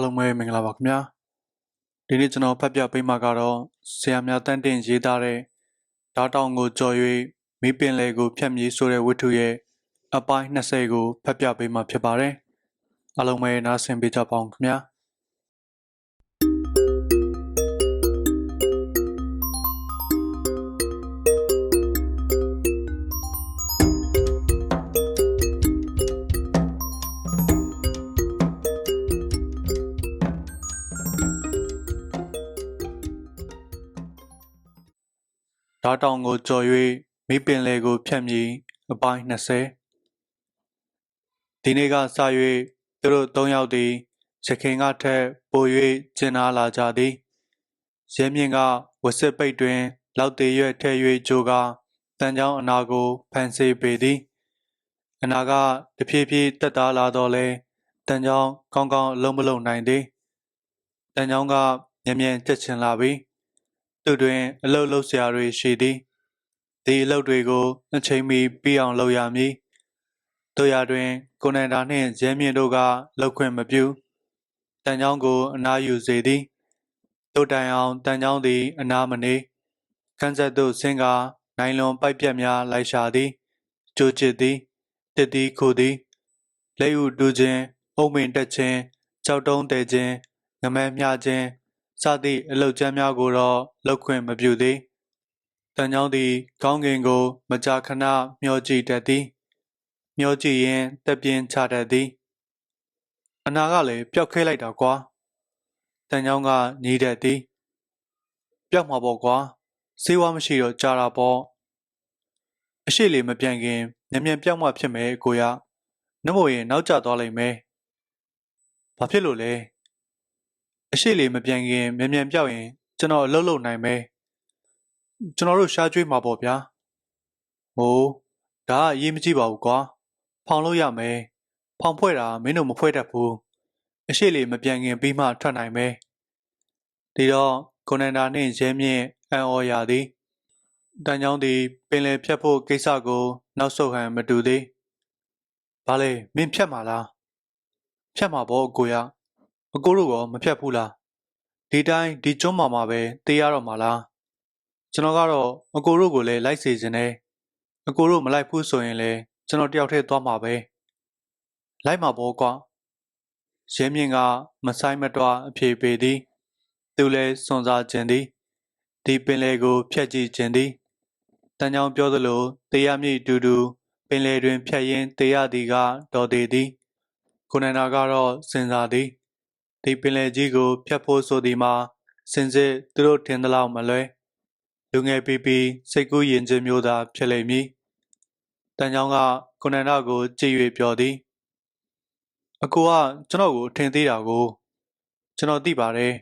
အားလုံးပဲမင်္ဂလာပါခင်ဗျာဒီနေ့ကျွန်တော်ဖတ်ပြပေးမှာကတော့ဆရာများတန်းတင်ရေးသားတဲ့ဓာတ်တောင်ကိုကြော်၍မိပင်လေကိုဖြတ်မြေးဆိုတဲ့ဝတ္ထုရဲ့အပိုင်း20ကိုဖတ်ပြပေးမှာဖြစ်ပါတယ်အားလုံးပဲနားဆင်ပေးကြပါအောင်ခင်ဗျာ ဓာတ်တောင်ကိုကြော်၍မိပင်လေကိုဖြတ်မြည်အပိုင်း20ဒီနေ့ကစ၍သူတို့သုံးယောက်သည်ရခင်ကထက်ပို၍ကျင်နာလာကြသည်ရဲမြင့်ကဝစစ်ပိတ်တွင် လောက်သေးရွက်ထဲ၍ဂျိုကတန်ချောင်းအနာကိုဖန်ဆီးပေသည်အနာကတဖြည်းဖြည်းတက်သားလာတော့လဲတန်ချောင်းကောင်းကောင်းအလုံးမလုံးနိုင်သည်တန်ချောင်းကမြ мян တက်ချင်လာပြီ သူတွင်အလုတ်လုတ်ဆရာတွေရှိသည်ဒီအလုတ်တွေကိုအချိန်မီပြီးအောင်လုပ်ရမည်တို့ရတွင်ကိုနိုင်တာနှင့်ရဲမြင့်တို့ကလောက်ခွင့်မပြုတန်ချောင်းကိုအနားယူစေသည်တို့တိုင်အောင်တန်ချောင်းသည်အနားမနေခန်းဆက်သို့ဆင်းကနိုင်လွန်ပိုက်ပြက်များလိုက်ရှာသည်ကြိုချစ်သည်တစ်သည်ခုသည်လက်ဥတူခြင်းအုံမင်တက်ခြင်းကြောက်တုံးတဲခြင်းငမဲမျှခြင်း စသည့်အလုတ်ကျမ်းများကိုတော့လောက်ခွင့်မပြုသည်။တန်ကြောင်းသည်ကောင်းကင်ကို မကြာခဏမျောကြည့်တတ်သည်။မျောကြည့်ရင်တက်ပြင်းချတတ်သည်။အနာကလည်းပျောက်ခဲလိုက်တာကွာ။တန်ကြောင်းကညီးတတ်သည်။ပျောက်မှာပေါ့ကွာ။စေးဝါးမရှိတော့ကြာတာပေါ့။အရှိလေမပြန်ခင်ညံ့ညံ့ပျောက်မှဖြစ်မယ်ကိုရ။နှမို့ရင်နောက်ကျသွားလိမ့်မယ်။ဘာဖြစ်လို့လဲ။ အရှိလေမပြန်ခင်မြန်မြန်ပြောက်ရင် ကျွန်တော်အလုပ်လုပ်နိုင်မယ်ကျွန်တော်တို့ရှားကြွေးမှာပေါ့ဗျာဟိုးဒါကအရေးမကြီးပါဘူးကွာဖောင်လို့ရမယ်ဖောင်ဖွဲ့တာမင်းတို့မဖွဲ့တတ်ဘူးအရှိလေမပြန်ခင်ပြီးမှထွက်နိုင်မယ်ဒီတော့ကိုနန္ဒာနှင့်ရဲမြင့်အံ့ဩရသည်တန်ချောင်းသည်ပင်လယ်ဖြတ်ဖို့ကိစ္စကို နောက်ဆုတ်ဟန်မတူသေးဘာလဲမင်းဖြတ်မှာလားဖြတ်မှာပေါ့ကိုရ အကိုတို့ရောမဖြတ်ဘူးလားဒီတိုင်းဒီကျွန်းမှာမှာပဲတေးရတော့မှာလားကျွန်တော်ကတော့အကိုတို့ကိုလည်းလိုက်စေခြင်းနဲ့အကိုတို့မလိုက်ဘူးဆိုရင်လည်းကျွန်တော်တယောက်တည်းသွားမှာပဲလိုက်မှာပေါ့ကွာရဲမြင့်ကမဆိုင်မတွားအဖြေပေးသည် သူလည်းစွန်စားခြင်းသည်ဒီပင်လေကိုဖျက်ကြည့်ခြင်းသည်တန်ကြောင်ပြောသလိုတေးရမည်တူတူပင်လေတွင်ဖြတ်ရင်းတေးရသည်ကတော်သေးသည်ကိုနန္ဒာကတော့စဉ်းစားသည် ဒီပင်လယ်ကြီးကိုဖျက်ဖို့ဆိုသည်မှာစင်စစ်သူတို့ထင်သလောက်မလွဲလူငယ်ပီပီစိတ်ကူးယဉ်ခြင်းမျိုးသာဖြစ်လိမ့်မည်တန်ချောင်းကကိုနန္ဒကိုကြည့်၍ပြောသည်အကိုကကျွန်တော်ကိုထင်သေးတာကို ကျွန်တော်သိပါတယ်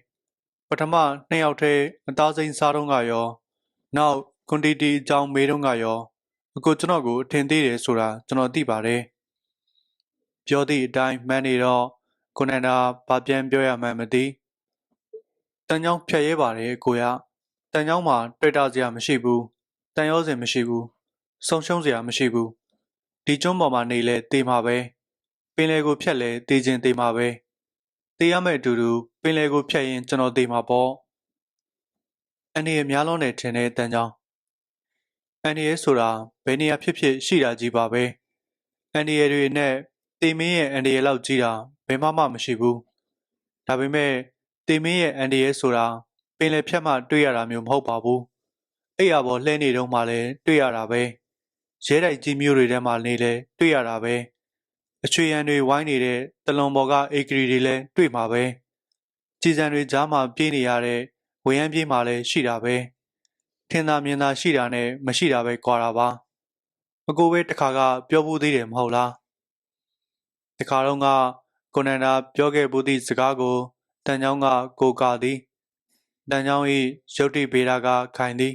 ပထမနှစ်ယောက်တည်းအသားစိမ်းစားတော့ကရော နောက်ကွန်တီတီအကြောင်းမေးတော့ကရောအကိုကျွန်တော်ကိုထင်သေးတယ်ဆိုတာကျွန်တော်သိပါတယ်ပြောသည့်အတိုင်းမှန်နေတော့ ကိုနန္ဒာဘာပြန်ပြောရမှန်းမသိတန်ချောင်းဖြတ်ရဲပါတယ်ကိုရတန်ချောင်းမှာတွေ့တာစရာမရှိဘူးတန်ရောစင်မရှိဘူးဆုံရှုံးစရာမရှိဘူးဒီကျွန်းပေါ်မှာနေလဲတေးမှာပဲပင်လယ်ကိုဖြတ်လဲတေးချင်းတေးမှာပဲတေးရမယ့်အတူတူပင်လယ်ကိုဖြတ်ရင်ကျွန်တော်တေးမှာပေါ့အနေရများလုံးနဲ့ထင်တဲ့တန်ချောင်းအနေရဆိုတာဘယ်နေရာဖြစ်ဖြစ်ရှိတာကြီးပါပဲအနေရတွေနဲ့တေမင်းရဲ့အန်ဒီရဲ့လောက်ကြီးတာ ဘယ်မှမှမရှိဘူး။ဒါပေမဲ့တေမင်းရဲ့အန်ဒီရဲ့ဆိုတာပင်လယ်ဖြတ်မှတွေ့ရတာမျိုးမဟုတ်ပါဘူး။အဲ့ရပေါ်လှဲနေတော့မှလည်းတွေ့ရတာပဲ။ရဲတိုက်ကြီးမျိုးတွေထဲမှာနေလဲတွေ့ရတာပဲ။အချွေရန်တွေဝိုင်းနေတဲ့တလွန်ပေါ်ကအေဂရီတွေလည်းတွေ့မှာပဲ။ကြည်စံတွေကြားမှာပြေးနေရတဲ့ဝရမ်းပြေးမှာလည်းရှိတာပဲ။ထင်သာမြင်သာရှိတာနဲ့မရှိတာပဲကွာတာပါ။အကိုပဲတခါကပြောဘူးသေးတယ်မဟုတ်လား။တခါတော့က ကိုနန္ဒာပြောခဲ့ဘူးသည့်စကားကိုတန်ချောင်းကကိုကာသည်တန်ချောင်း၏ရုတ်တိဗေဒကခိုင်သည်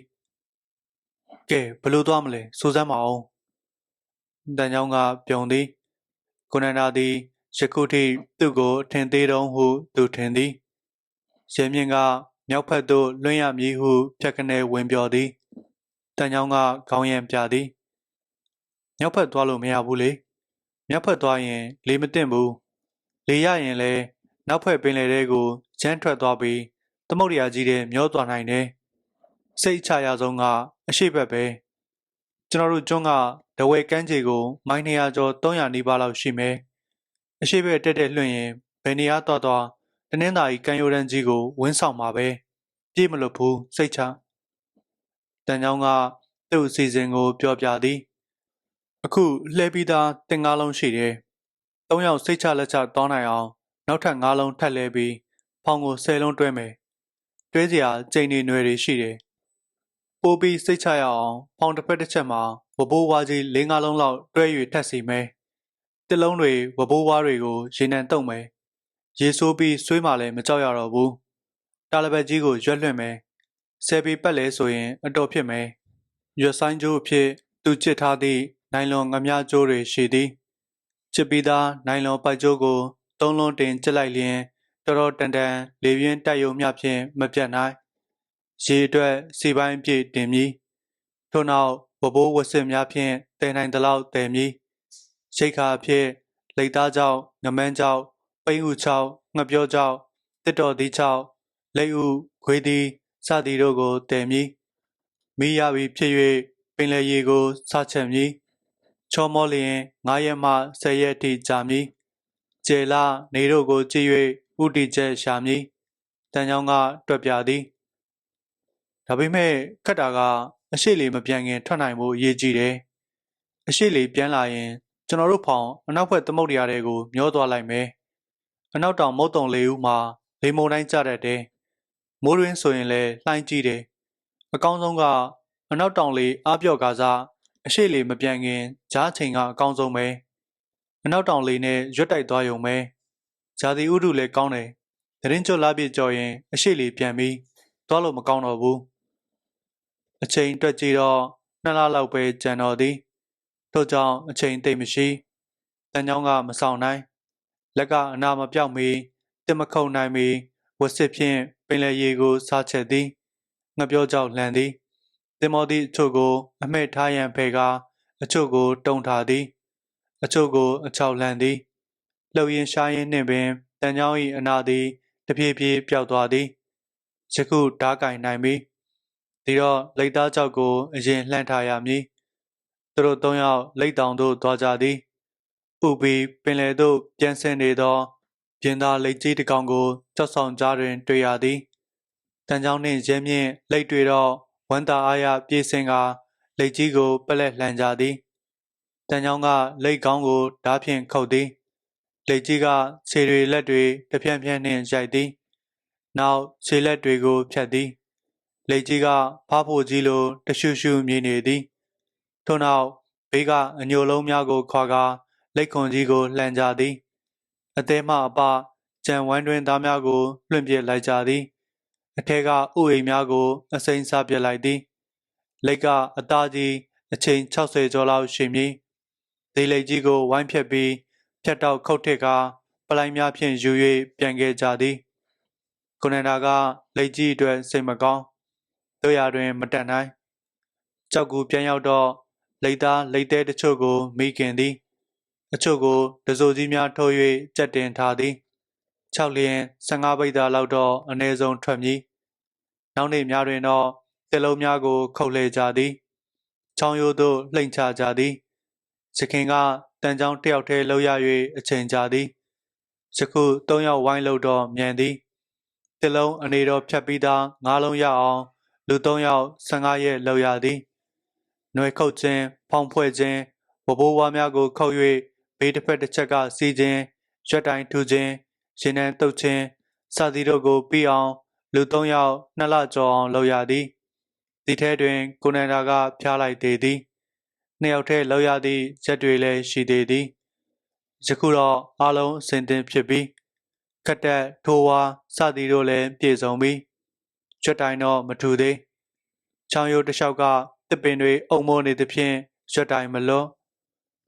ကဲဘလို့သွားမလဲစူးစမ်းမအောင်တန်ချောင်းကပြုံသည်ကိုနန္ဒာသည်ယခုထိသူ့ကိုထင်သေးတုံးဟုသူထင်သည်ရဲမြင့်ကမြောက်ဖက်သို့လွှင့်ရမည်ဟုဖြတ်ကနေဝင်ပြောသည်တန်ချောင်းကခေါင်းရံပြသည်မြောက်ဖက်သွားလို့မရဘူးလေမြောက်ဖက်သွားရင် လေမတင်ဘူး လေရရင်လည်းနောက်ဖွဲ့ပင်လယ်ထဲကိုရမ်းထွက်သွားပြီးသမုတ်တရာကြီးတဲ့မျောသွားနိုင်တယ်စိတ်အချရဆုံးကအရှိတ်ဘက်ပဲကျွန်တော်တို့ကျွန်းကဒဝဲကမ်းခြေကိုမိုင်200ကျော်300နီးပါးလောက်ရှိမယ်အရှိတ်ဘက်တက်တက်လွှင့်ရင်ဘယ်နေရာသွားသွားတနင်္သာရီကမ်းရိုးတန်းကြီးကိုဝင်းဆောင်မှာပဲပြေးမလို့ဘူးစိတ်ချတန်ချောင်းကသူ့အစီအစဉ်ကိုပြောပြသည်အခုလှဲပြီးသားတင်ကားလုံးရှိတယ်။ သုံးယောက်စိတ်ချလက်ချတောင်းနိုင်အောင်နောက်ထပ်ငါးလုံးထပ်လဲပြီးဖောင်ကိုဆယ်လုံးတွဲမယ်။တွဲစရာကြိမ်နေနွယ်တွေရှိတယ်။ပိုးပြီးစိတ်ချရအောင်ဖောင်တစ်ဖက်တစ်ချက်မှာဝဘိုးဝါးကြီး၄ငါးလုံးလောက်တွဲ၍ထပ်စီမယ်။တစ်လုံးတွေဝဘိုးဝါးတွေကိုရေနံတုံမယ်။ရေဆိုးပြီးဆွေးမှလည်းမကြောက်ရတော့ဘူး။တာလဘက်ကြီးကိုရွက်လွှင့်မယ်။ဆယ်ပီပတ်လဲဆိုရင်အတော်ဖြစ်မယ်။ရွက်ဆိုင်ကျိုးအဖြစ်သူချစ်ထားသည့်နိုင်လွန်ငမြကျိုးတွေရှိသည် ချစ်ပြီးသားနိုင်လွန်ပိုက်ကျိုးကိုသုံးလုံးတင်ကျစ်လိုက်လျင်တော်တော်တန်တန်လေပြင်းတက်ယုံမျှဖြင့်မပြတ်နိုင်ရေအတွက်စီပိုင်းပြည့်တင်မည်ထို့နောက်ဝဘိုးဝစစ်များဖြင့်တည်နိုင်သလောက်တည်မည်ရှိတ်ခါအဖြစ်လိတ်သားကြောင့်ငမန်းကြောင့်ပိန်းဥချောက်ငပြောကြောင့်တစ်တော်သီးကြောင့်လိတ်ဥခွေးသည်စသည်တို့ကိုတည်မည်မိရပြီးဖြစ်၍ပင်လယ်ရေကိုစချက်မည် ချောမောလျင်9ရက်မှ10ရက်ထိကြာမည်ကျေလာနေတို့ကိုကြည့်၍ဥတီချက်ရှာမည်တန်ချောင်းကတွက်ပြသည်ဒါပေမဲ့ခက်တာကအရှိလေမပြန်ခင်ထွက်နိုင်ဖို့အရေးကြီးတယ်အရှိလေပြန်လာရင် ကျွန်တော်တို့ဖောင်အနောက်ဘက်သမုတ်တရားတွေကိုမျောသွားလိုက်မယ်အနောက်တောင်မုတ်တုံလေးဦးမှာလေမုန်တိုင်းကြတတ်တယ်မိုးရင်းဆိုရင်လည်းလှိုင်းကြီးတယ်အကောင်းဆုံးကအနောက်တောင်လေအားပြော့ကားစား အရှိလေမပြန်ခင်ဂျားချိန်ကအကောင်းဆုံးပဲအနောက်တောင်လေနဲ့ရွတ်တိုက်သွားရုံပဲဂျာတိဥဒုလည်းကောင်းတယ်သတင်းကြွလာပြကြော်ရင်အရှိလေပြန်ပြီးသွားလို့မကောင်းတော့ဘူးအချိန်တွက်ကြည့်တော့နှစ်လလောက်ပဲကြံတော်သည်ထို့ကြောင့်အချိန်သိမ့်မရှိတန်ချောင်းကမဆောင်နိုင်လက်ကအနာမပြောက်မီတစ်မခုံနိုင်မီဝတ်စစ်ဖြင့်ပင်လယ်ရေကိုစားချက်သည်ငပြောကြောက်လှန်သည် တင်မောသည့်အချို့ကိုအမှဲ့ထားရန်ဖဲကအချို့ကိုတုံထားသည် အချို့ကိုအချောက်လှန်သည်လှုပ်ရင်ရှားရင်နှင့်ပင်တန်ချောင်း၏အနာသည်တပြေးပြေးပျောက်သွားသည်ယခုဓားကင်နိုင်ပြီဒီတော့လိတ်သားကြောက်ကိုအရင်လှမ်းထားရမည်သူတို့သုံးယောက်လိတ်တောင်သို့သွားကြသည်ဥပီပင်လေသို့ပြန်ဆင်းနေသောပြင်သားလိတ်ကြီးတစ်ကောင်ကိုကြောက်ဆောင်ကြားတွင် တွေ့ရသည်တန်ချောင်းနှင့်ရဲမြင့်လိတ်တွေ့တော့ ဝမ်းသာအားရပြေးဆင်းကလက်ကြီးကိုပလက်လှန်ကြသည်တန်ချောင်းကလက်ကောင်းကိုဓားဖြင့်ခုတ်သည်လက်ကြီးကခြေတွေလက်တွေတပြန့်ပြန့်နှင့်ရိုက်သည် နောက်ခြေလက်တွေကိုဖြတ်သည်လက်ကြီးကဖားဖို့ကြီးလိုတရှုရှုမြည်နေသည်ထို့နောက်ဘေးကအညိုလုံးများကိုခွာကာလက်ခွန်ကြီးကိုလှန်ကြသည်အသေးမှအပကြံဝမ်းတွင်သားများကိုလွှင့်ပစ်လိုက်ကြသည် အထက်ကဥအိမ်များကိုအစိမ်းစားပြစ်လိုက်သည်လက်ကအသားကြီးအချိန်60ကျော်လောက်ရှိမည်ဒေးလိတ်ကြီးကိုဝိုင်းဖြက်ပြီးဖြတ်တော့ခုတ်ထစ်ကပလိုင်းများဖြင့်ယူ၍ပြန်ခဲ့ကြသည်ကိုနန္ဒာကလက်ကြီးအတွက်စိတ်မကောင်းတို့ရတွင် မတတ်နိုင်ကြောက်ကူပြန်ရောက်တော့လိတ်သားလိတ်တဲတချို့ကိုမိခင်သည် အချို့ကိုဒဇိုကြီးများထိုး၍ကြက်တင်ထားသည် 6လျင်15ပိတ်သားလောက်တော့အ ਨੇ ဆုံးထွက်မည်နောက်နေ့များတွင်တော့တစ်လုံးများကို ခုတ်လှဲကြသည်ချောင်းရိုးသို့လှိမ့်ချကြသည်စခင်ကတန်ချောင်းတယောက်တည်းလှုပ်ရ၍အချိန်ကြာသည်ယခု၃ယောက်ဝိုင်းလို့တော့မြန်သည်တစ်လုံးအနေတော်ဖြတ်ပြီးသား၅လုံးရအောင်လူ၃ယောက်15ရက်လှုပ်ရသည်ຫນွေခုတ်ခြင်းဖောင်ဖွဲ့ခြင်းဝဘိုးဝါများကိုခုတ်၍ဘေးတစ်ဖက်တစ်ချက်ကစီးခြင်းရွက်တိုင်းထူခြင်း ရင်နှံတုတ်ခြင်းစသည်တို့ကိုပြီးအောင်လူ၃ယောက်နှစ်လကျော်အောင်လုပ်ရသည်ဒီထဲတွင် ကိုနန္ဒာကဖျားလိုက်သေးသည်နှစ်ယောက်ထဲလောက်ရသည့်ရက်တွေလည်းရှိသေးသည်ယခုတော့အလုံးအစင်တင်ဖြစ်ပြီးခက်တက်ထိုးဝါစသည်တို့လည်းပြည့်စုံပြီးကျွတ်တိုင်းတော့မထူသေးချောင်းရိုးတစ်လျှောက်ကတစ်ပင်တွေအုံမိုးနေသဖြင့်ရွတ်တိုင်းမလွန်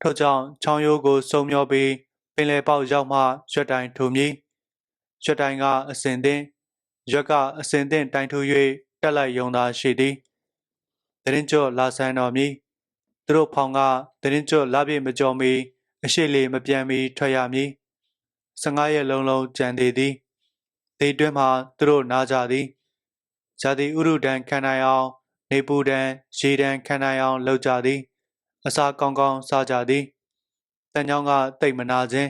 ထို့ကြောင့်ချောင်းရိုးကိုစုံမျောပြီး ပင်လယ်ပေါက်ရောက်မှရွတ်တိုင်းထူမည်ရွတ်တိုင်းကအစင်တင်ရွက်ကအစင်တင်တိုင်ထူ၍တက်လိုက်ယုံသာရှိသည်တရင်ကျော်လာဆန်းတော်မီသူတို့ဖောင်ကတရင်ကျော်လာပြည့်မကြော်မီအရှိလေမပြန်မီထွက်ရမည်15ရက်လုံးလုံးကြံသေးသည်ဒေတွင်းမှာသူတို့နားကြသည်ဇာတိဥရုဒံခံနိုင်အောင်နေပူဒံရေဒံခံနိုင်အောင်လုပ်ကြသည် အစာကောင်းကောင်းစားကြသည် တန်ချောင်းကတိတ်မနာခြင်း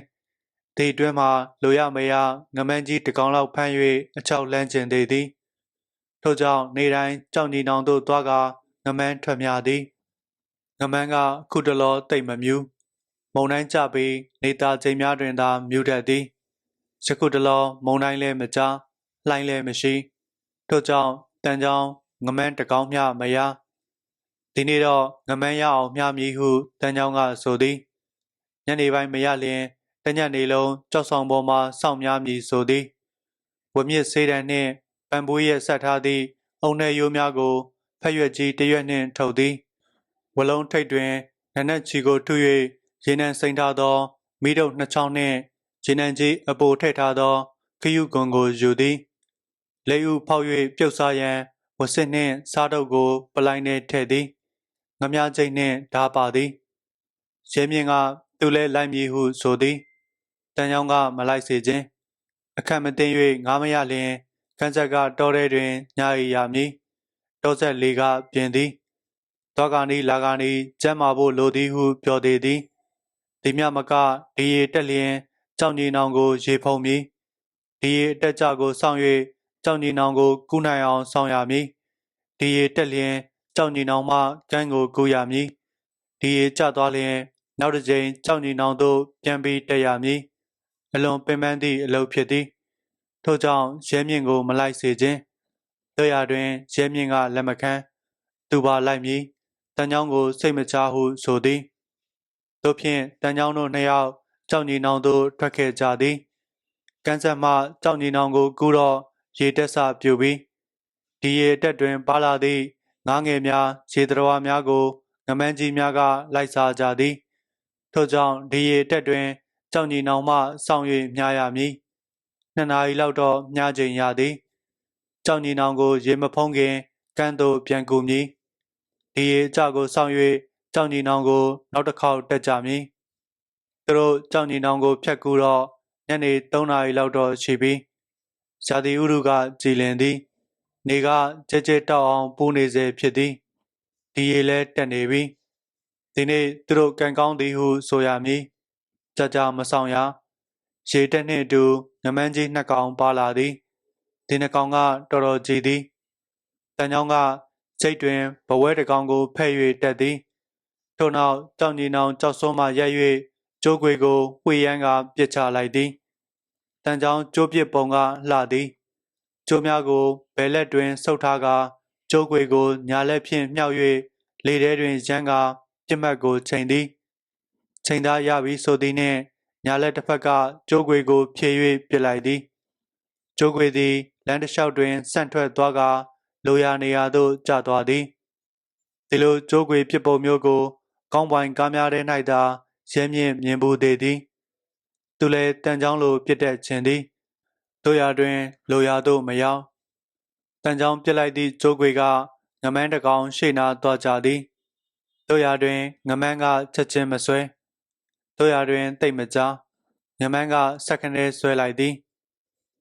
ဒေတွင်းမှာလိုရမရငမန်းကြီးတကောင်လောက်ဖမ်း၍အချောက်လန်းကျင်သေးသည်ထို့ကြောင့်နေတိုင်းကြောက်ညီနောင်တို့သွားကငမန်းထွက်များသည်ငမန်းကခုတလောတိတ်မမြူးမုံတိုင်းကြပြီးနေသားချိန်များတွင်သာမြူတတ်သည်ယခုတလောမုံတိုင်းလည်းမကြားလှိုင်းလည်းမရှိထို့ကြောင့်တန်ချောင်းငမန်းတကောင်မျှမရဒီနေ့တော့ငမန်းရအောင်မျှမည်ဟုတန်ချောင်းကဆိုသည် ညနေပိုင်းမရလျင်တညနေလုံးကြောက်ဆောင်ပေါ်မှစောင့်များမည်ဆိုသည်ဝမြင့်စေးတံနှင့်ပန်ပိုးရဲ့ဆက်ထားသည့်အုံနယ်ရိုးများကိုဖက်ရွက်ကြီးတရွက်နှင့်ထုတ်သည်ဝလုံးထိတ်တွင်နနက်ချီကိုထု၍ရေနံစိန်ထားသောမိတို့နှစ်ချောင်းနှင့်ရေနံကြီးအပိုထည့်ထားသောခရုကွန်ကိုယူသည်လေဥဖောက်၍ပြုတ်စားရန်ဝစစ်နှင့်စားတုပ်ကို ပလိုင်းနှင့်ထည့်သည်ငမြကျိတ်နှင့်ဓာပါသည်ရဲမြင့်က သူလဲလိုက်မည်ဟုဆိုသည်တန်ချောင်းကမလိုက်စေခြင်းအခက်မသိ၍ငားမရလျင်ခန်းဆက်ကတောထဲတွင်ညာရီရမည်တောဆက်လေးကပြင်သည်တောကနီလာကနီကျမ်းမာဖို့လိုသည်ဟုပြောသေးသည်ဒီမြမကဒီရီတက်လျင်ကြောင်ကြီးနောင်ကို ရေဖုံမည်ဒီရီတက်ကြကိုစောင့်၍ကြောင်ကြီးနောင်ကို ကူးနိုင်အောင်စောင့်ရမည်ဒီရီတက်လျင်ကြောင်ကြီးနောင်မှကန်းကိုကူးရမည်ဒီရီကျသွားလျင် နောက်တစ်ကြိမ်ကြောင်ကြီးနောင်သို့ပြန်ပြီးတက်ရမည်အလွန်ပင်ပန်းသည့်အလုပ်ဖြစ်သည်ထို့ကြောင့်ရဲမြင့်ကိုမလိုက်စေခြင်းတို့ရတွင်ရဲမြင့်ကလက်မခံသူပါလိုက်မည်တန်ချောင်းကိုစိတ်မချဟုဆိုသည်တို့ဖြင့်တန်ချောင်းတို့နှစ်ယောက်ကြောင်ကြီးနောင်သို့ထွက်ခဲ့ကြသည်ကန်းဆက်မှကြောင်ကြီးနောင်ကိုကူတော့ရေတက်ဆပြူပြီးဒီရေတက်တွင်ပါလာသည့်ငားငယ်များရေတရဝါများကိုငမန်းကြီးများကလိုက်စားကြသည် ထို့ကြောင့်ဒီရေတက်တွင်ကြောင်ကြီးနောင်မှစောင့်၍မြားရမည်နှစ်နာရီလောက်တော့မြားချိန်ရသည်ကြောင်ကြီးနောင်ကို ရေမဖုံးခင်ကန်းသို့ပြန်ကူမည်ဒီရေအကြကိုစောင့်၍ကြောင်ကြီးနောင်ကို နောက်တစ်ခေါက်တက်ကြမည်သူတို့ကြောင်ကြီးနောင်ကို ဖြတ်ကူတော့ညနေ3နာရီလောက်တော့ရှိပြီဇာတိဥရုကကြည်လင်သည်နေကကြဲကြဲတောက်အောင်ပူနေစေဖြစ်သည်ဒီရေလဲတက်နေပြီ ဒီနေ့သူတို့ကံကောင်းသည်ဟုဆိုရမည်ကြာကြာမဆောင်ရရေတက်နှင့်အတူငမန်းကြီးနှစ်ကောင်ပါလာသည်ဒီနှစ်ကောင်ကတော်တော်ကြည်သည်တန်ချောင်းကစိတ်တွင်ဘဝဲတကောင်ကိုဖဲ့၍တက်သည်ထို့နောက်ကြောင်ကြီးနောင်ကြောက်စွန်းမှရက်၍ကျိုးခွေကိုဝှေရန်ကပြစ်ချလိုက်သည်တန်ချောင်းကျိုးပစ်ပုံကလှသည်ကျိုးများကိုဘဲလက်တွင်ဆုပ်ထားကကျိုးခွေကိုညာလက်ဖြင့်မြှောက်၍လေထဲတွင်ရန်က ပြစ်မှတ်ကိုချိန်သည်ချိန်သားရပြီဆိုသည်နှင့်ညာလက်တစ်ဖက်ကကျိုးခွေကို ဖြေ၍ပြစ်လိုက်သည်ကျိုးခွေသည်လမ်းတစ်လျှောက်တွင်ဆန့်ထွက်သွားကလိုရာနေရာသို့ကျသွားသည်ဒီလိုကျိုးခွေပြစ်ပုံမျိုးကို ကောင်းပိုင်ကားများထဲ၌သာရဲမြင့်မြင်ဘူးသေးသည် သူလည်းတန်ချောင်းလိုပြစ်တဲ့ခြင်းသည်တို့ရာတွင် လိုရာသို့မရောက်တန်ချောင်းပြစ်လိုက်သည့်ကျိုးခွေကငမန်းတကောင်ရှေ့နာသွားကြသည် တို့ရာတွင်ငမန်းကချက်ချင်းမဆွဲတို့ရာတွင်တိတ်မကြားငမန်းကစက္ကနဲဆွဲလိုက်သည်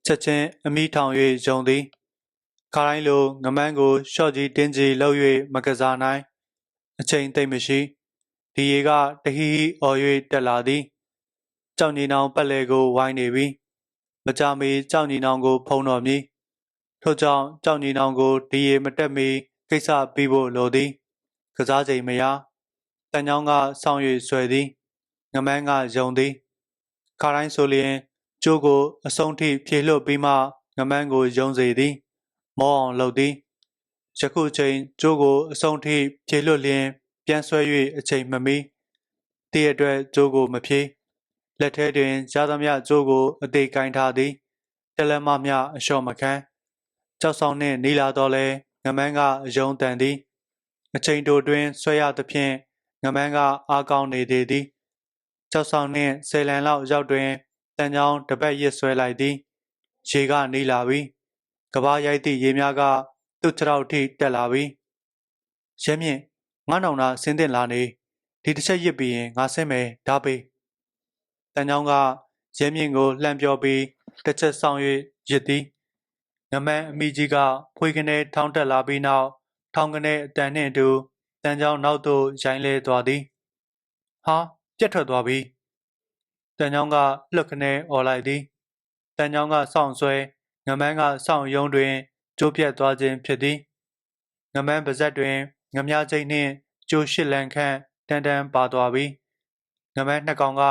ချက်ချင်းအမိထောင်၍ယုံသည်ခါတိုင်းလိုငမန်းကိုရှော့ကြီးတင်းကြီးလှုပ်၍မကစားနိုင် အချိန်သိမ့်မရှိဒီရေကတဟီဟီအော်၍တက်လာသည်ကြောင်ညီနောင်ပတ်လဲကိုဝိုင်းနေပြီမကြမီကြောင်ညီနောင်ကို ဖုံးတော်မည်ထို့ကြောင့်ကြောင်ညီနောင်ကိုဒီရေမတက်မီကိစ္စပြီးဖို့လိုသည် ကစားချိန်မရတန်ချောင်းကဆောင်း၍ဆွဲသည်ငမန်းကယုံသည်ခါတိုင်းဆိုလျင်ကျိုးကိုအဆုံးထိဖြေလွတ်ပြီးမှငမန်းကိုယုံစေသည် မောအောင်လုပ်သည်ယခုချိန်ကျိုးကိုအဆုံးထိဖြေလွတ်လျင် ပြန်ဆွဲ၍အချိန်မမီတည့်အတွက်ကျိုးကိုမဖြေလက်ထဲတွင်ရသမျှကျိုးကိုအသေးကင်ထားသည်တလက်မမျှအလျှော့မခံကြောက်ဆောင်နှင့်နေလာတော့လဲငမန်းကအယုံတန်သည် အချိန်တိုတွင်ဆွဲရသဖြင့်ငမန်းကအားကောင်းနေသေးသည်ကြောက်ဆောင်နှင့်ဆယ်လန်လောက်ရောက်တွင်တန်ချောင်းတပတ်ရစ်ဆွဲလိုက်သည်ရေကနေလာပြီကဘာရိုက်သည့်ရေများကသူ့ခြေထောက်ထိတက်လာပြီရဲမြင့်ငါနောင်နာဆင်းတင်လာနေဒီတစ်ချက်ရစ်ပြီးရင်ငါဆင်းမယ်ဓာပေးတန်ချောင်းကရဲမြင့်ကိုလှမ်းပြောပြီးတစ်ချက်ဆောင်၍ရစ်သည်ငမန်းအမိကြီးကဖွေကနေထောင်းတက်လာပြီးနောက် ထောင်းကနေအတန်နှင့်အတူတန်ကြောင်နောက်သို့ရိုင်းလဲသွားသည်ဟာပြက်ထွက်သွားပြီတန်ကြောင်ကလှက်ကနေអော်လိုက်သည်တန်ကြောင်ကစောင့်ဆွဲငမန်းကစောင့်ယုံတွင်ကျိုးပြတ်သွားခြင်းဖြစ်သည်ငမန်းပါဇက်တွင်ငမည်းချိတ်နှင့်ကျိုးရှစ်လန်ခန့်တန်တန်ပါသွားပြီငမန်းနှစ်ကောင်က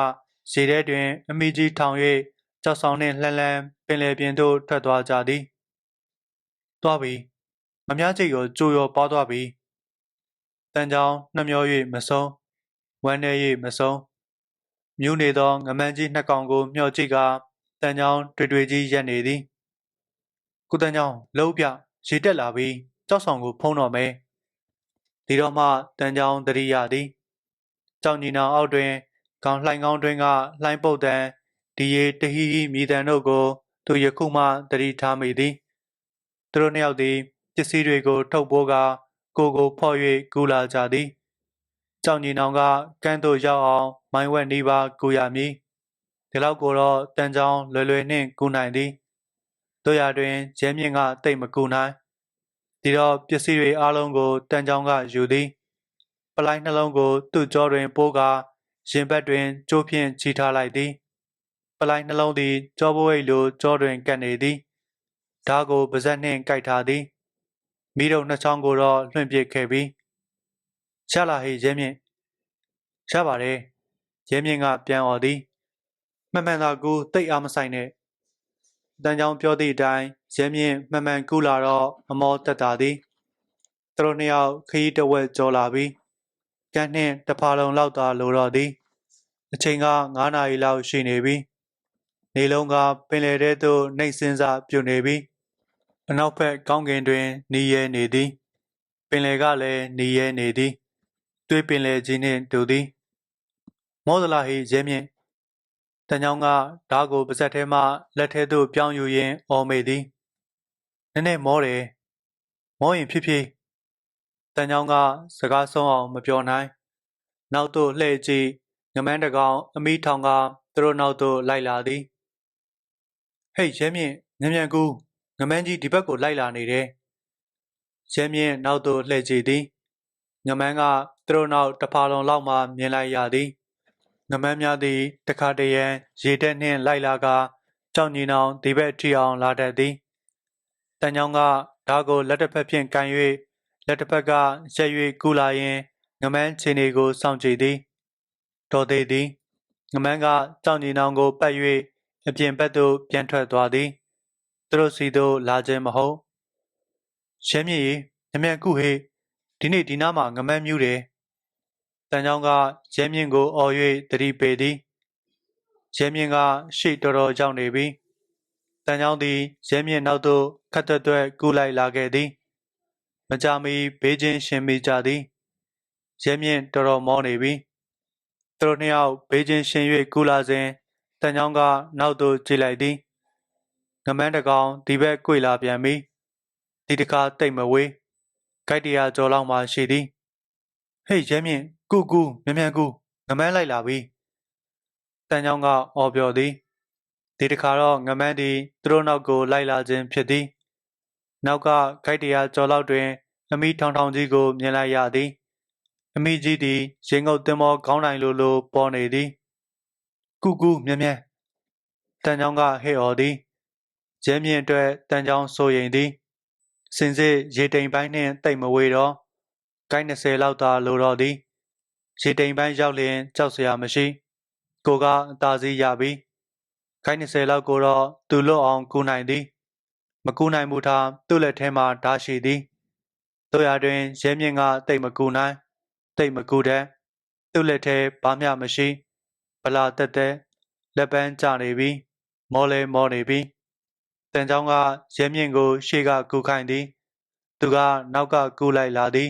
ရေထဲတွင်အမိကြီးထောင်၍ကြောက်ဆောင်နှင့်လှမ်းလှမ်းပင်လယ်ပြင်သို့ထွက်သွားကြသည်သွားပြီ ငမည်းချိတ်ရောကျိုးရောပါသွားပြီတန်ကြောင်နှမျော၍မဆုံးဝမ်းနေ၍မဆုံးမြူးနေသောငမန်းကြီးနှစ်ကောင်ကိုမျှော်ကြည့်ကာတန်ကြောင်တွေ့တွေ့ကြီးရက်နေသည်ကုတန်ကြောင်လှုပ်ပြရေတက်လာပြီးကြောက်ဆောင်ကိုဖုံးတော်မယ်ဒီတော့မှတန်ကြောင်တရိရသည်ကြောင်ညီနောင်အောက်တွင်ခေါင်းလှိုင်ကောင်းတွင်ကလှိုင်းပုတ်တန်ဒီရီတဟီဟီမြည်တန်တို့ကို သူယခုမှတတိထားမိသည်သူတို့နှစ်ယောက်သည် ပစ္စည်းတွေကို ထုတ်ပိုးကာကိုကိုဖော့၍ကူလာကြသည်ကြောင်ညီနောင်ကကန်းတို့ရောက်အောင် မိုင်းဝက်နေပါကူရမည်ဒီလောက်ကိုတော့တန်ချောင်းလွယ်လွယ်နှင့်ကူနိုင်သည်တို့ရတွင်ရဲမြင့်ကတိတ်မကူနိုင်ဒီတော့ပစ္စည်းတွေအလုံးကိုတန်ချောင်းကယူသည် ပလိုက်နှလုံးကို သူ့ကြောတွင်ပိုးကာရင်ဘက်တွင်ကျိုးဖြင့်ချီထားလိုက်သည် ပလိုက်နှလုံးသည် ကြောပွိတ်လိုကြောတွင်ကပ်နေသည်ဓာကိုပါဇက်နှင့်ကိုက်ထားသည် မိတို့နှစ်ချောင်းကိုတော့လွှင့်ပစ်ခဲ့ပြီးရလာဟေရဲမြင့်ရပါတယ်ရဲမြင့်ကပြန်អော်သည်မှန်မှန်သာကူတိတ်အားမဆိုင်နဲ့တန်ချောင်းပြောသည့်အတိုင်းရဲမြင့်မှန်မှန်ကူလာတော့အမောတက်တာသည်သူတို့နှစ်ယောက်ခရီးတဝက်ကြောလာပြီးကန်းနှင့်တဖာလုံးလောက်သာလိုတော့သည်အချိန်က9နာရီလောက်ရှိနေပြီနေလုံးကပင်လယ်ထဲသို့နှိပ်စင်းစားပြုတ်နေပြီ အနောက်ဘက်ကောင်းကင်တွင်နေရဲနေသည် ပင်လယ်ကလည်းနေရဲနေသည်တွေးပင်လယ်ကြီးနှင့်တူသည် မောဒလာဟိရဲမြင့်တန်ချောင်းကဓာတ်ကိုပါဇက်ထဲမှလက်ထဲသို့ပြောင်းယူရင်းအော်မေသည်နည်းနည်းမောတယ်မောရင်ဖြစ်ဖြစ်တန်ချောင်းကစကားဆုံးအောင်မပြောနိုင် နောက်သို့လှည့်ကြည့်ငမန်းတကောင် အမိထောင်ကသူတို့နောက်သို့လိုက်လာသည်ဟေ့ရဲမြင့်ညံ့ညံ့ကူ ငမန်းကြီးဒီဘက်ကိုလိုက်လာနေတယ်ရဲမြင့်နောက်သို့လှည့်ကြည့်သည်ငမန်းကသူတို့နောက်တစ်ဖာလုံးလောက်မှမြင်လိုက်ရသည်ငမန်းများသည်တခါတရံရေတက်နှင့်လိုက်လာကကြောင်ညီနောင်ဒီဘက်ထီအောင်လာတတ်သည်တန်ချောင်းကဓာကိုလက်တစ်ဖက်ဖြင့်ကန်၍လက်တစ်ဖက်ကရက်၍ကူလာရင်ငမန်းခြေနေကိုစောင့်ကြည့်သည်တော်သေးသည်ငမန်းကကြောင်ညီနောင်ကိုပတ်၍အပြင်ဘက်သို့ပြန်ထွက်သွားသည် သူတို့စီသို့လာခြင်းမဟုတ်ရှမ်းမြေကြီးညမြန်ကုဟေးဒီနေ့ဒီနားမှာငမန်းမြူးတယ်တန်ချောင်းကရဲမြင့်ကိုအော်၍တတိပေသည်ရဲမြင့်ကရှေ့တော်တော်ရောက်နေပြီတန်ချောင်းသည်ရဲမြင့်နောက်သို့ခတ်သွက်ကူးလိုက်လာခဲ့သည်မကြမီဘေးချင်းရှင်မိကြသည်ရဲမြင့်တော်တော်မောနေပြီသူတို့နှစ်ယောက်ဘေးချင်းရှင်၍ကူးလာစဉ်တန်ချောင်းကနောက်သို့ကြည့်လိုက်သည် ငမန်းတကောင်ဒီဘက်ကွေလာပြန်ပြီဒီတခါတိတ်မဝေးဂိုက်တရာကျော်လောက်မှရှိသည်ဟေ့ရဲမြင့်ကူကူမြန်မြန်ကူငမန်းလိုက်လာပြီတန်ချောင်းကအော်ပြောသည်ဒီတခါတော့ငမန်းသည်သူတို့နောက်ကိုလိုက်လာခြင်းဖြစ်သည်နောက်ကဂိုက်တရာကျော်လောက်တွင်အမိထောင်ထောင်ကြီးကိုမြင်လိုက်ရသည်အမိကြီးသည်ရေငုပ်သင်္ဘောခေါင်းတိုင်လိုလိုပေါ်နေသည်ကူကူမြန်မြန်တန်ချောင်းကဟဲ့အော်သည် ရဲမြင့်အတွက်တန်ချောင်းဆိုရင်သည်စင်စစ်ရေတိမ်ပိုင်းနှင့်တိတ်မဝေတော့ကိုင်း20လောက်သာလိုတော့သည်ရေတိမ်ပိုင်းရောက်လျင်ကြောက်စရာမရှိ ကိုကအသာစီးရပြီကိုင်း20လောက်ကိုတော့သူလွတ်အောင်ကူနိုင်သည် မကူနိုင်မှုထားသူ့လက်ထဲမှာဓာရှိသည်တို့ရတွင်ရဲမြင့်ကတိတ်မကူနိုင်တိတ်မကူတဲ့သူ့လက်ထဲဘာမျှမရှိ ဗလာတက်တဲ့လက်ပန်းကျနေပြီမောလဲမောနေပြီ တန်ချောင်းကရဲမြင့်ကို ရှေ့ကကူခိုင်းသည်သူကနောက်ကကူလိုက်လာသည်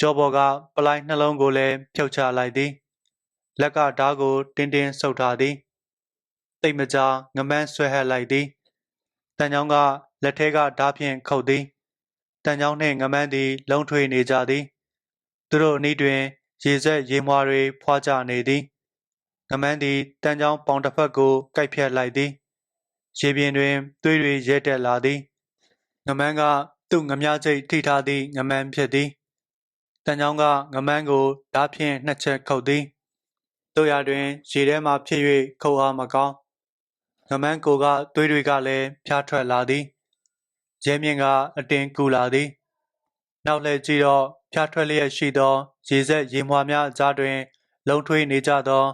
ကြောပေါ်ကပလိုက်နှလုံးကိုလည်းဖြုတ်ချလိုက်သည်လက်ကဓားကိုတင်းတင်းဆုပ်ထားသည်တိတ်မကြာငမန်းဆွဲဟက်လိုက်သည်တန်ချောင်းကလက်ထဲကဓားဖြင့်ခုတ်သည်တန်ချောင်းနှင့်ငမန်းသည် လုံထွေနေကြသည် သူတို့အနီးတွင် ရေဆက်ရေမွာတွေဖွာကြနေသည်ငမန်းသည်တန်းချောင်းပေါင်တစ်ဖက်ကိုကိုက်ဖြတ်လိုက်သည် ရေပြင်တွင်သွေးတွေရဲတက်လာသည်ငမန်းကသူ့ငမြချိတ်ထိထားသည့်ငမန်းဖြစ်သည်တန်းချောင်းကငမန်းကိုဓားဖြင့်နှစ်ချက်ခုတ်သည်တို့ရတွင်ရေထဲမှဖြစ်၍ခုတ်အားမကောင်းငမန်းကိုကသွေးတွေကလည်းဖျားထွက်လာသည်ရဲမြင့်ကအတင်ကူလာသည်နောက်လှည့်ကြည့်တော့ဖျားထွက်လျက်ရှိသော ရေဆက်ရေမွှာများအကြားတွင် လုံထွေးနေကြသော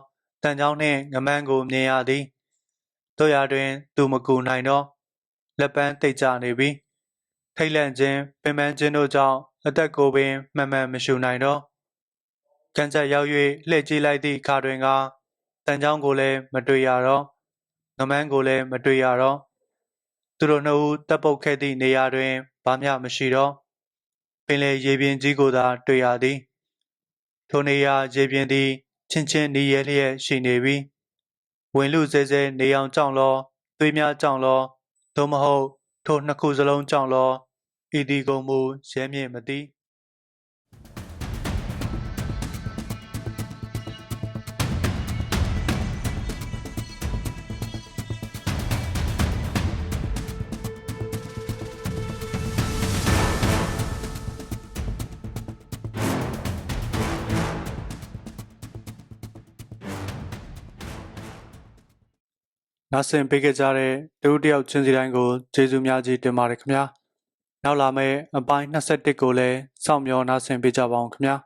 တန်ချောင်းနှင့်ငမန်းကိုမြင်ရသည် တို့ရာတွင် သူမကူနိုင်တော့လက်ပန်းတိတ်ကျနေပြီထိတ်လန့်ခြင်းပင်ပန်းခြင်းတို့ကြောင့်အသက်ကိုပင်မှန်မှန်မရှူနိုင်တော့ကံချက်ရောက်၍လှည့်ကြည့်လိုက်သည့်အခါတွင်ကတန်ချောင်းကိုလည်းမတွေ့ရတော့ငမန်းကိုလည်းမတွေ့ရတော့သူတို့နှစ်ဦးတပ်ပုတ်ခဲ့သည့်နေရာတွင်ဘာမျှမရှိတော့ပင်လယ်ရေပြင်ကြီးကိုသာတွေ့ရသည်ထိုနေရာရေပြင်သည်ချင်းချင်းနီးရဲလျက်ရှိနေပြီ ဝင်လူစဲစဲနေအောင်ကြောင့်လောသွေးများကြောင့်လောသို့မဟုတ်ထိုနှစ်ခုစလုံးကြောင့်လောဤဒီကုံမူရဲမြင့်မသိ နားဆင်ပေးခဲ့ကြတဲ့တူတယောက်ချင်းစီတိုင်းကိုကျေးဇူးများကြီးတင်ပါတယ်ခင်ဗျာနောက်လာမယ့်အပိုင်း21ကိုလည်းစောင့်မျှော်နားဆင်ပေးကြပါအောင်ခင်ဗျာ